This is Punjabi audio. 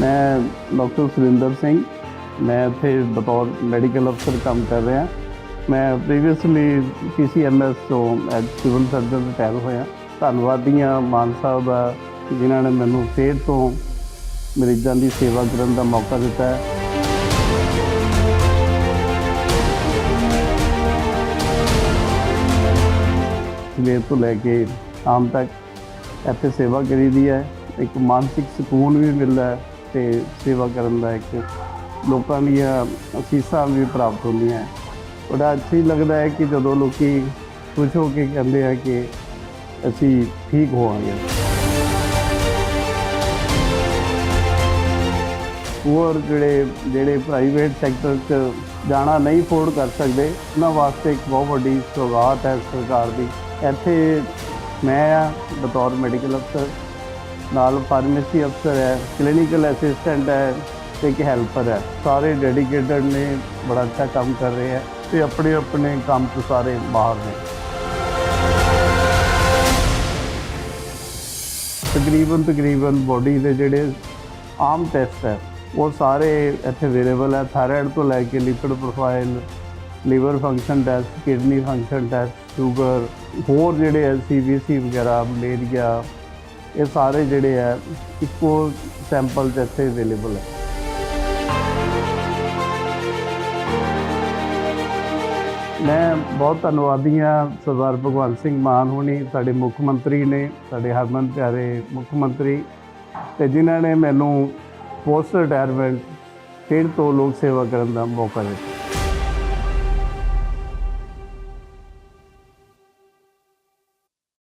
ਮੈਂ ਡਾਕਟਰ ਸੁਰਿੰਦਰ ਸਿੰਘ, ਮੈਂ ਇੱਥੇ ਬਤੌਰ ਮੈਡੀਕਲ ਅਫਸਰ ਕੰਮ ਕਰ ਰਿਹਾ। ਮੈਂ ਪ੍ਰੀਵੀਅਸਲੀ ਪੀਸੀਐਮਐਸ ਤੋਂ ਐਜ ਸਿਵਲ ਸਰਜਨ ਰਿਟਾਇਰ ਹੋਇਆ। ਧੰਨਵਾਦੀਆਂ ਮਾਨ ਸਾਹਿਬ ਦਾ ਜਿਨ੍ਹਾਂ ਨੇ ਮੈਨੂੰ ਫੇਰ ਤੋਂ ਮਰੀਜ਼ਾਂ ਦੀ ਸੇਵਾ ਕਰਨ ਦਾ ਮੌਕਾ ਦਿੱਤਾ ਹੈ। ਸਵੇਰ ਤੋਂ ਲੈ ਕੇ ਸ਼ਾਮ ਤੱਕ ਇੱਥੇ ਸੇਵਾ ਕਰੀਦੀ ਹੈ। ਇੱਕ ਮਾਨਸਿਕ ਸਕੂਨ ਵੀ ਮਿਲਦਾ ਹੈ। ਤੇ ਸੇਵਾ ਕਰਨ ਦਾ ਇੱਕ ਲੋਕਾਂ ਦੀਆਂ ਅਸੀਸਾਂ ਵੀ ਪ੍ਰਾਪਤ ਹੁੰਦੀਆਂ ਹੈ। ਬੜਾ ਅੱਛੀ ਲੱਗਦਾ ਹੈ ਕਿ ਜਦੋਂ ਲੋਕੀ ਖੁਸ਼ ਹੋ ਕੇ ਕਹਿੰਦੇ ਆ ਕਿ ਅਸੀਂ ਠੀਕ ਹੋਵਾਂਗੇ। ਹੋਰ ਜਿਹੜੇ ਜਿਹੜੇ ਪ੍ਰਾਈਵੇਟ ਸੈਕਟਰ 'ਚ ਜਾਣਾ ਨਹੀਂ ਅਫੋਰਡ ਕਰ ਸਕਦੇ, ਉਹਨਾਂ ਵਾਸਤੇ ਇੱਕ ਬਹੁਤ ਵੱਡੀ ਸੌਗਾਤ ਹੈ ਸਰਕਾਰ ਦੀ। ਇੱਥੇ ਮੈਂ ਆ ਬਤੌਰ ਮੈਡੀਕਲ ਅਫਸਰ ਨਾਲ ਫਾਰਮੇਸੀ ਅਫਸਰ ਹੈ ਕਲੀਨਿਕਲ ਅਸਿਸਟੈਂਟ ਹੈ ਤੇ ਇੱਕ ਹੈਲਪਰ ਹੈ। ਸਾਰੇ ਡੈਡੀਕੇਟਡ ਨੇ, ਬੜਾ ਅੱਛਾ ਕੰਮ ਕਰ ਰਹੇ ਹੈ ਤੇ ਆਪਣੇ ਆਪਣੇ ਕੰਮ ਤੋਂ ਸਾਰੇ ਬਾਹਰ ਨੇ। ਤਕਰੀਬਨ ਤਕਰੀਬਨ ਬੋਡੀ ਦੇ ਜਿਹੜੇ ਆਮ ਟੈਸਟ ਹੈ, ਉਹ ਸਾਰੇ ਇੱਥੇ ਅਵੇਲੇਬਲ ਹੈ। ਥਾਇਰਾਇਡ ਤੋਂ ਲੈ ਕੇ lipid profile liver function test kidney function test sugar ਹੋਰ ਜਿਹੜੇ ਹੈ ਸੀਬੀਸੀ ਵਗੈਰਾ, ਮਲੇਰੀਆ ਇਹ ਸਾਰੇ ਜਿਹੜੇ ਹੈ ਇੱਕੋ ਸੈਂਪਲ 'ਚ ਇੱਥੇ ਅਵੇਲੇਬਲ ਹੈ ਮੈਂ ਬਹੁਤ ਧੰਨਵਾਦੀ ਹਾਂ ਸਰਦਾਰ ਭਗਵੰਤ ਸਿੰਘ ਮਾਨ ਹੋਣੀ, ਸਾਡੇ ਮੁੱਖ ਮੰਤਰੀ ਨੇ, ਸਾਡੇ ਹਰਮਨ ਪਿਆਰੇ ਮੁੱਖ ਮੰਤਰੀ, ਤੇ ਜਿਨ੍ਹਾਂ ਨੇ ਮੈਨੂੰ ਪੋਸਟ ਰਿਟਾਇਰਮੈਂਟ ਫਿਰ ਤੋਂ ਲੋਕ ਸੇਵਾ ਕਰਨ ਦਾ ਮੌਕਾ ਦਿੱਤਾ।